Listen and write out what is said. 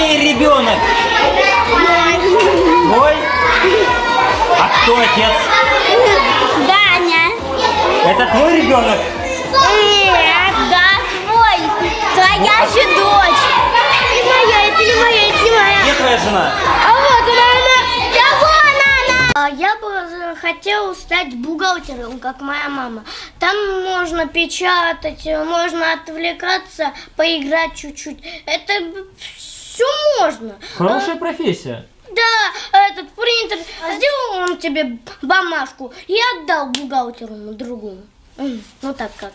чей ребенок? Твой? А кто отец? Даня. Это твой ребенок? Нет, да, твой. Твоя же дочь. Не моя, это не моя, это не моя. Где твоя жена? А вот она, она. Да вон она. А Я бы хотела стать бухгалтером, как моя мама. Там можно печатать, можно отвлекаться, поиграть чуть-чуть. Это все можно. Хорошая профессия. Да, этот принтер, сделал он тебе бумажку и отдал бухгалтеру. М, Ну так как.